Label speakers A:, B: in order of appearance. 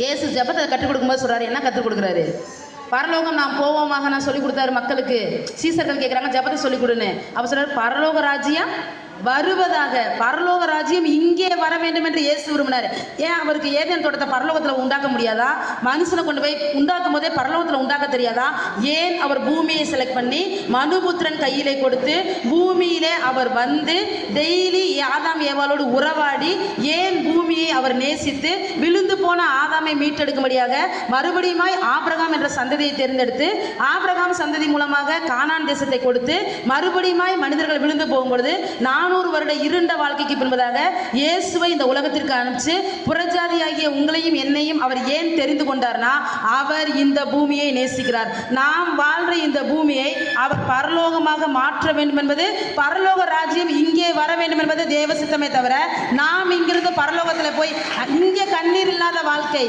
A: இயேசு ஜபத்தை கற்றுக் கொடுக்கும்போது சொல்கிறாரு என்ன கற்றுக் கொடுக்குறாரு? பரலோகம் நான் போவோமாக நான் சொல்லி கொடுத்தாரு மக்களுக்கு. சீசர்கள் கேட்குறாங்க ஜெபத்தை சொல்லி கொடுன்னு. அப்போ சொல்கிறார் பரலோக ராஜ்யம் வருவதாக. பரலோக ராஜ்யம் இங்கே வர வேண்டும் என்று இயேசு விரும்பினார். ஏன் அவருக்கு ஏதேன் தோட்டத்தை பரலோகத்தில் உண்டாக்க முடியாதா? மனுஷனை கொண்டு போய் உண்டாக்கும் போதே பரலோகத்தில் உண்டாக்க தெரியாதா? ஏன் அவர் பூமியை செலக்ட் பண்ணி மனுபுத்திரன் கையிலே கொடுத்து பூமியிலே அவர் வந்து டெய்லி ஆதாம் ஏவாளோடு உறவாடி ஏன் பூமியை அவர் நேசித்து விழுந்து போன ஆதாமை மீட்டெடுக்கும்படியாக மறுபடியுமாய் ஆபிரகாம் என்ற சந்ததியை தேர்ந்தெடுத்து ஆபிரகாம் சந்ததி மூலமாக கானான் தேசத்தை கொடுத்து மறுபடியுமாய் மனிதர்கள் விழுந்து போகும்பொழுது நானூறு வருட இருண்ட வாழ்க்கைக்கு பின்பதாக இயேசுவை இந்த உலகத்திற்கு அனுப்பிச்சு புறஜாதியாகிய உங்களையும் என்னையும் அவர் ஏன் தெரிந்து கொண்டார்னா அவர் இந்த பூமியை நேசிக்கிறார். நாம் வாழ்ற இந்த பூமியை அவர் பரலோகமாக மாற்ற வேண்டும் என்பது பரலோக ராஜ்யம் இங்கே வர வேண்டும் என்பது தேவ சித்தமே தவிர நாம் இங்கே போய் இங்கே கண்ணீர் இல்லாத வாழ்க்கை.